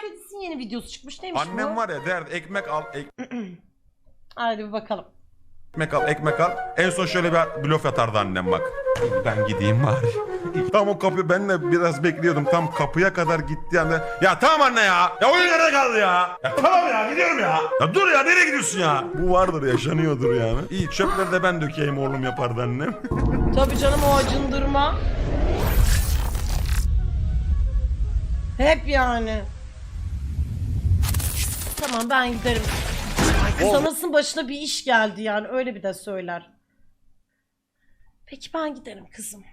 Twilight Edis'in yeni videosu çıkmış. Neymiş Annem bu? var ya derdi ekmek al, Hadi bir bakalım. ekmek al, ekmek al. En son şöyle bir blöf atardı annem bak. Ben gideyim bari. Tam o kapı ben de biraz bekliyordum. Tam kapıya kadar gitti anda. Ya tamam anne ya. Ya oyun nerede kaldı ya? Ya tamam ya gidiyorum ya. Ya dur ya nereye gidiyorsun ya? Bu vardır yaşanıyordur yani. İyi çöpleri de ben dökeyim oğlum yapardı annem. Tabii canım o acındırma. Hep yani. Tamam ben giderim. Sanırsın başına bir iş geldi yani öyle bir de söyler. Peki ben giderim kızım.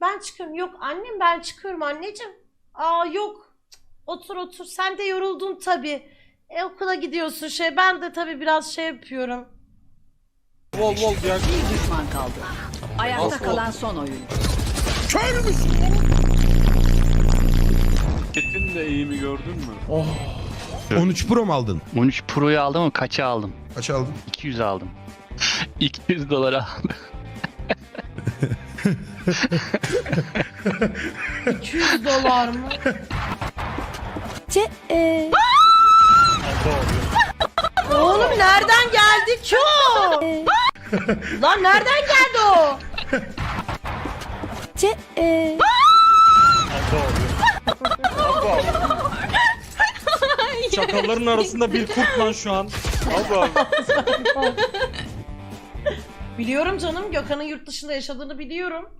Ben çıkıyorum. Yok annem ben çıkıyorum anneciğim. Aa yok. Otur otur. Sen de yoruldun tabii. E okula gidiyorsun şey. Ben de tabii biraz şey yapıyorum. Vol vol diğer Bir düşman kaldı. Ayakta of. kalan son oyuncu. Metin de eğimi gördün mü? 13 Pro mu aldın? 13 Pro'yu aldım ama kaça aldım? Kaç aldın? 200 aldım. 200 dolara aldım. 200 dolar mı? Oğlum nereden geldi ki o? Lan nereden geldi o? Çakalların arasında bir kurt lan şu an. Abi abi. Biliyorum canım Gökhan'ın yurt dışında yaşadığını biliyorum.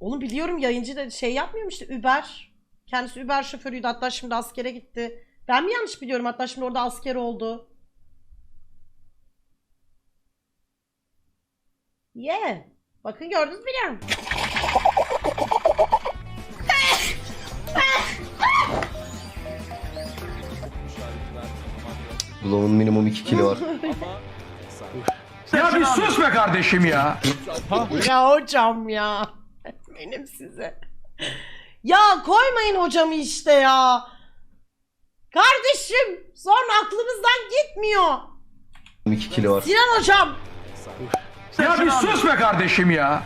Oğlum biliyorum yayıncı da şey yapmıyormuş işte Uber. Kendisi Uber şoförüydü hatta şimdi askere gitti. Ben mi yanlış biliyorum hatta şimdi orada asker oldu. Yeah. Bakın gördünüz biliyorum. Bulağın minimum 2 kilo var. Ya bir sus be kardeşim ya. ya hocam ya. Benim size. Ya koymayın hocamı işte ya. Kardeşim sonra aklımızdan gitmiyor. 2 kilo var. Sinan hocam. Ya bir sus be kardeşim ya.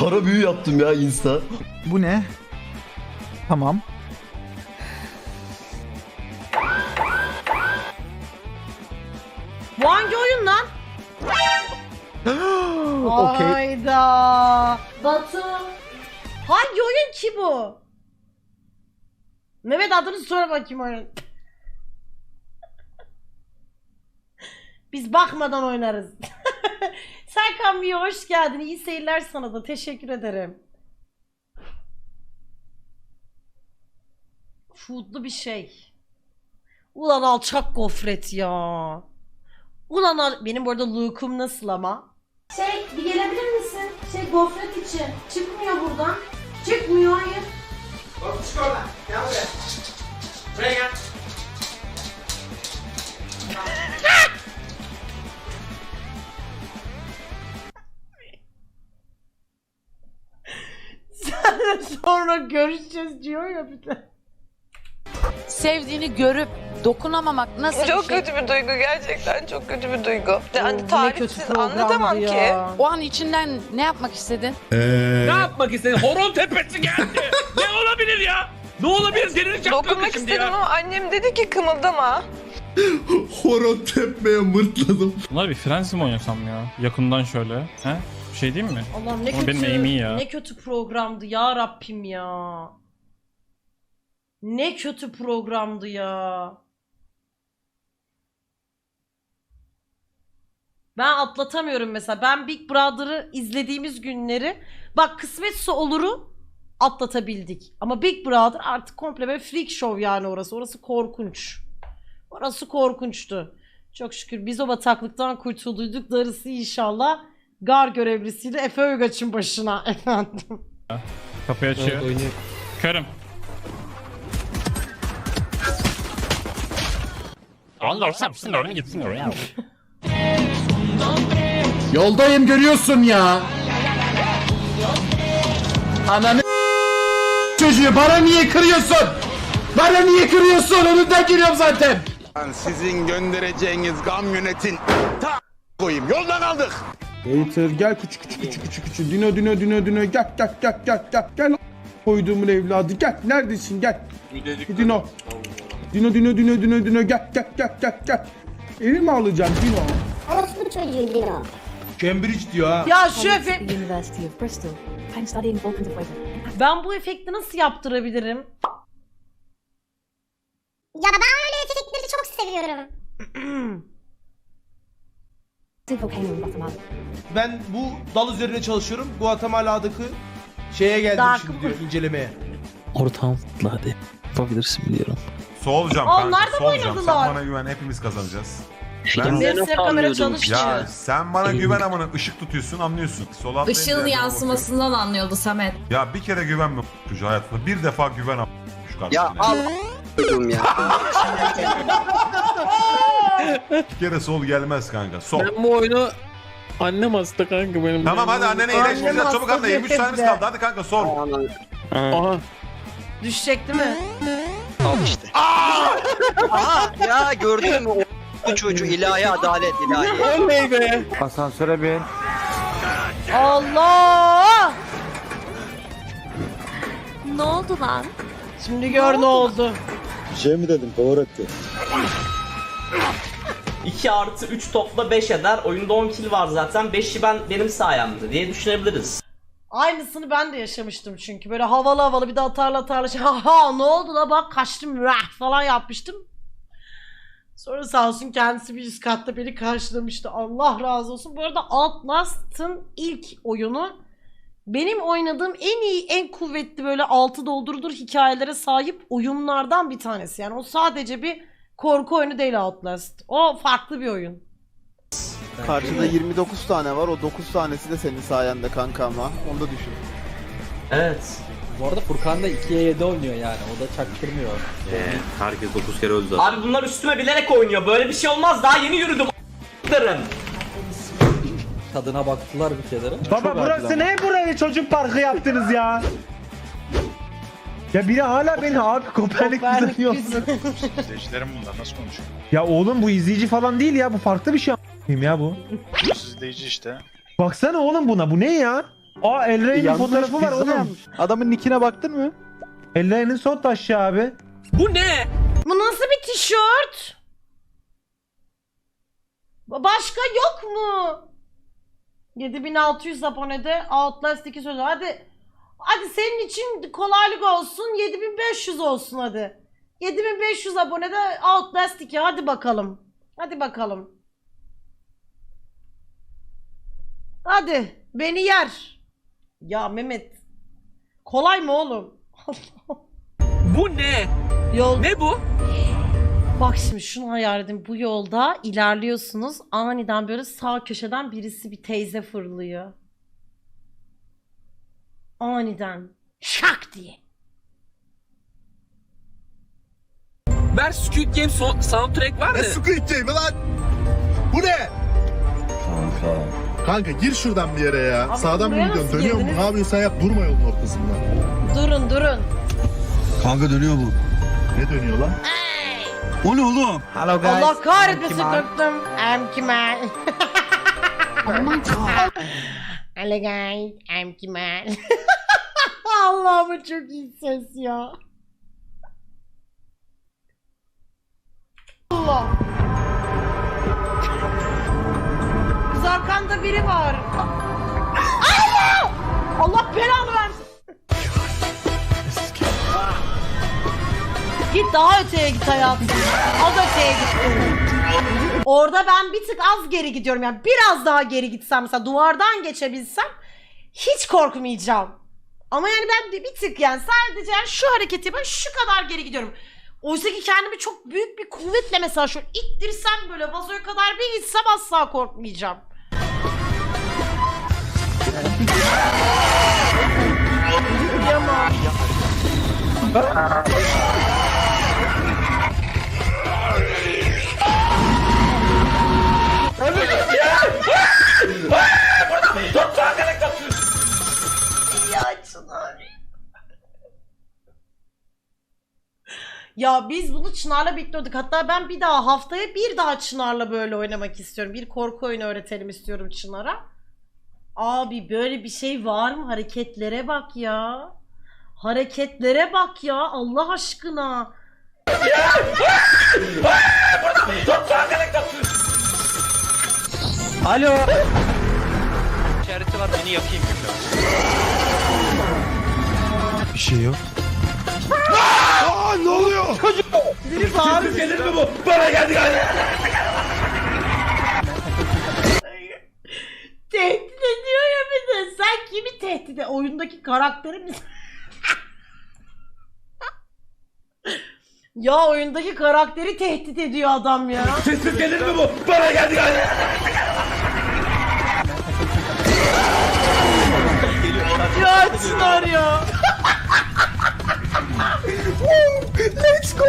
Kara büyü yaptım ya insta. Bu ne? Tamam. Bu hangi oyun lan? Okey. Hayda. Batu. Hangi oyun ki bu? Mehmet adını söyle bakayım oyun. Biz bakmadan oynarız. Serkan bir hoş geldin. İyi seyirler sana da. Teşekkür ederim. Foodlu bir şey. Ulan alçak gofret ya. Ulan benim burada lookum nasıl ama? Şey bir gelebilir misin? Şey gofret için. Çıkmıyor buradan. Çıkmıyor hayır. Sen sonra görüşeceğiz diyor ya bir de. Sevdiğini görüp dokunamamak nasıl Çok bir şey? kötü bir duygu gerçekten çok kötü bir duygu. Yani tarifsiz anlatamam ki. O an içinden ne yapmak istedin? Eee... Ne yapmak istedin? Horon tepesi geldi. ne olabilir ya? Ne olabilir? Yaptın Dokunmak şimdi istedim ya. ama annem dedi ki kımıldama. Horon tepmeye mırtladım. Bunlar bir Friends mi oynasam ya? Yakından şöyle. He? Bir şey değil mi? Allah'ım ne Ama kötü. benim aim iyi ya. Ne kötü programdı ya Rabbim ya. Ne kötü programdı ya. Ben atlatamıyorum mesela. Ben Big Brother'ı izlediğimiz günleri bak kısmetse oluru atlatabildik. Ama Big Brother artık komple böyle freak show yani orası. Orası korkunç. Orası korkunçtu. Çok şükür biz o bataklıktan kurtulduyduk. Darısı inşallah gar görevlisiyle Efe Uygaç'ın başına efendim. Kapıyı açıyor. Körüm. Yoldayım görüyorsun ya. Ananı çocuğu bana niye kırıyorsun? Bana niye kırıyorsun? Önünden geliyorum zaten. Sizin göndereceğiniz kamyonetin ta koyayım. Yoldan aldık. Hater gel küçük küçük küçük küçük küçük. Dino dino dino dino gel gel gel gel gel gel. koyduğumun evladı gel neredesin gel. Dino. Dino Dino Dino Dino Dino gel gel gel gel gel. Evi mi alacaksın Dino? Cambridge diyor ha. Ya şu efekt... University of Bristol. I'm studying equation. Ben bu efekti nasıl yaptırabilirim? Ya ben öyle efektleri çok seviyorum. Ben bu dal üzerine çalışıyorum. Guatemala'daki şeye geldim Dark- şimdi diyor incelemeye. Ortam hadi. Yapabilirsin biliyorum. Solacağım Aa, kanka nerede solacağım. Sen oynadılar? bana güven hepimiz kazanacağız. Ben Benim size kamera çalışmıyor. Ya sen bana güven amına ışık tutuyorsun anlıyorsun. Sol Işığın yansımasından anlıyordu Samet. bakıyorum. Ya bir kere güvenme çocuğa hayatında. Bir defa güven am- şu kardeşine. ya. Bir kere sol gelmez kanka. Sol. bu oyunu annem hasta kanka benim. Tamam hadi annene Annem iyileştireceğiz. Çabuk hasta anne 23 diye saniyemiz kaldı. Hadi kanka sol. Aha. Düşecek değil mi? Ya gördün mü o çocuğu ilahi adalet ilahi. Oley be. Asansöre bin. Allah! Ne oldu lan? Şimdi gör ne oldu. şey mi dedim Pavarotti? 2 artı 3 topla 5 eder. Oyunda 10 kill var zaten. 5'i ben benim sayemde diye düşünebiliriz. Aynısını ben de yaşamıştım çünkü. Böyle havalı havalı bir de atarlı atarlı şey. Ha ne oldu la bak kaçtım rah falan yapmıştım. Sonra sağ olsun kendisi bir üst katta beni karşılamıştı. Allah razı olsun. Bu arada Outlast'ın ilk oyunu benim oynadığım en iyi, en kuvvetli böyle altı doldurulur hikayelere sahip oyunlardan bir tanesi. Yani o sadece bir korku oyunu değil Outlast. O farklı bir oyun. Karşıda 29 tane var. O 9 tanesi de senin sayende kanka ama. Onu da düşün. Evet. Bu arada Furkan da 2'ye 7 oynuyor yani. O da çaktırmıyor. Herkes 9 kere öldü. Abi bunlar üstüme bilerek oynuyor. Böyle bir şey olmaz. Daha yeni yürüdüm. a**larım. Tadına baktılar bir kere. Baba burası ne burayı çocuk parkı yaptınız ya? Ya biri hala beni abi Kopernik izliyor. İzleyicilerim bunlar nasıl konuşuyor? Ya oğlum bu izleyici falan değil ya bu farklı bir şey a**ayım ya bu. İzleyici işte. Baksana oğlum buna bu ne ya? Aa Elray'ın fotoğrafı var oğlum. Adamın nickine baktın mı? Elray'ın son taşı abi. Bu ne? Bu nasıl bir tişört? Ba- Başka yok mu? 7600 abonede Outlast 2 sözü. Hadi hadi senin için kolaylık olsun. 7500 olsun hadi. 7500 abonede Outlast 2 hadi bakalım. Hadi bakalım. Hadi beni yer. Ya Mehmet. Kolay mı oğlum? Bu ne? Yol Ne bu? Bak şimdi şunu hayal edin. Bu yolda ilerliyorsunuz. Aniden böyle sağ köşeden birisi bir teyze fırlıyor. Aniden. Şak diye. Ver Squid Game so- soundtrack var Ne Squid Game lan? Kanka. Gir şuradan bir yere ya. Abi Sağdan mı buraya gidiyorsun? nasıl Dönüyor mu? girdiniz? Ne yapıyorsun sen yap durma yolun ortasında. Durun durun. Kanka dönüyor bu. Ne dönüyor lan? O ne oğlum? Hello guys. Allah kahretmesin korktum. I'm Kemal. Hello guys, I'm Kemal. Allah'ım çok iyi ses ya. Allah. Arkanda biri var. Allah! Allah belanı versin. Git daha öteye git hayatım. Az öteye git. Orada ben bir tık az geri gidiyorum. Yani biraz daha geri gitsem mesela duvardan geçebilsem hiç korkmayacağım. Ama yani ben bir tık yani sadece yani şu hareketi ben şu kadar geri gidiyorum. Oysa ki kendimi çok büyük bir kuvvetle mesela şöyle ittirsem böyle vazoya kadar bir gitsem asla korkmayacağım. Ya biz bunu Çınar'la bekliyorduk. Hatta ben bir daha haftaya bir daha Çınar'la böyle oynamak istiyorum. Bir korku oyunu öğretelim istiyorum Çınar'a. Abi böyle bir şey var mı? Hareketlere bak ya. Hareketlere bak ya Allah aşkına. Alo. İşareti var beni yakayım. Bir şey yok. Aa ne oluyor? Biri bağırıyor. Gelir mi bu? Bana geldi galiba. Ediyorsun? Oyundaki karakteri mi? ya oyundaki karakteri tehdit ediyor adam ya. Sesim gelir mi bu? Bana geldi galiba. ya Çınar ya. Let's go.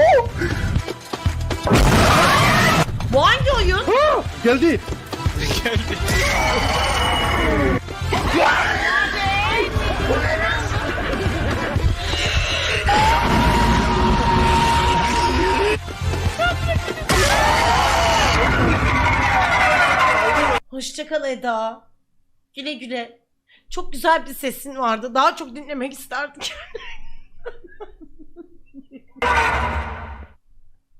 Bu hangi oyun? Geldi. Hoşçakal Eda. Güle güle. Çok güzel bir sesin vardı. Daha çok dinlemek isterdim.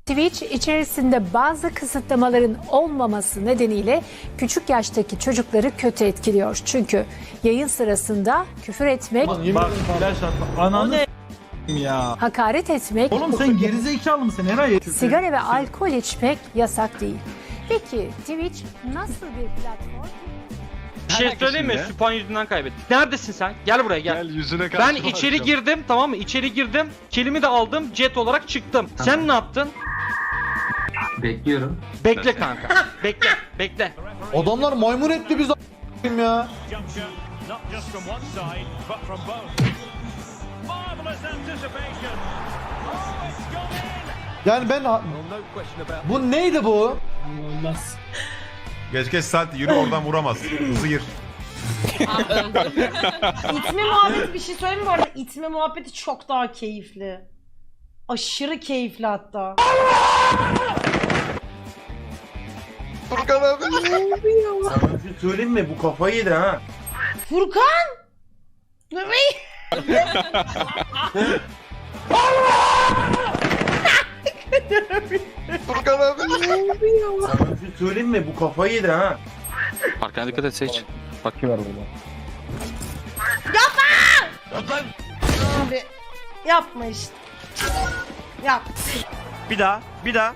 Twitch içerisinde bazı kısıtlamaların olmaması nedeniyle küçük yaştaki çocukları kötü etkiliyor. Çünkü yayın sırasında küfür etmek, Bak flash atma. Ananı ya. hakaret etmek, Oğlum sen gerizekalı mısın Eray? sigara ve alkol içmek yasak değil. Peki Twitch nasıl bir platform? Bir şey söyleyeyim mi? Süpan yüzünden kaybettik. Neredesin sen? Gel buraya gel. yüzüne Ben içeri girdim tamam mı? İçeri girdim. Kelimi de aldım. Jet olarak çıktım. Sen ne yaptın? Bekliyorum. Bekle kanka. bekle. Bekle. Adamlar maymun etti biz a**ayım ya. Yani ben bu neydi bu? Geç geç saat yürü oradan vuramaz. Sıyır. İtme muhabbeti bir şey söyleyeyim mi bu arada? İtme muhabbeti çok daha keyifli. Aşırı keyifli hatta. Furkan abi. Söyleyeyim mi? Bu kafayı yedi ha. Furkan! Bebeğim. Furkan abi. Söyleyeyim mi? Bu kafayı yedi ha. Arkana dikkat et Seç. Bak kim var burada. Abi yapma işte. Yap. Bir daha. Bir daha.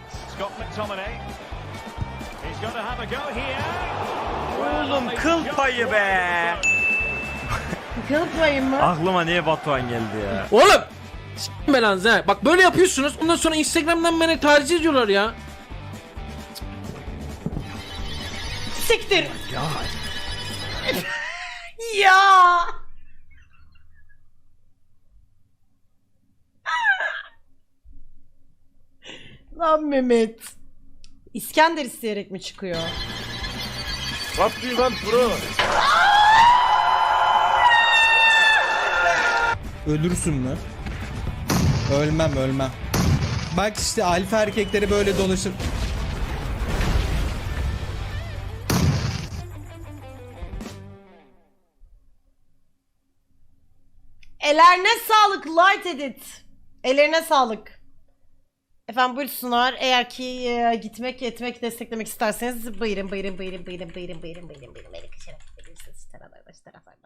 Oğlum kıl payı be. Kılıplayın mı? Aklıma niye Batuhan geldi ya? Oğlum! S**tim belanızı ha. Bak böyle yapıyorsunuz. Ondan sonra Instagram'dan beni taciz ediyorlar ya. Siktir. ya. Lan Mehmet. İskender isteyerek mi çıkıyor? What do you want bro? Ölürsün mü? Ölmem ölmem. Bak işte alfa erkekleri böyle dolaşır. Ellerine sağlık light edit. Ellerine sağlık. Efendim buyursunlar. Eğer ki e, gitmek, etmek, desteklemek isterseniz buyurun, buyurun, buyurun, buyurun, buyurun, buyurun, buyurun, buyurun. Beni kaçarak gidebilirsiniz. Taraflardan, taraflardan.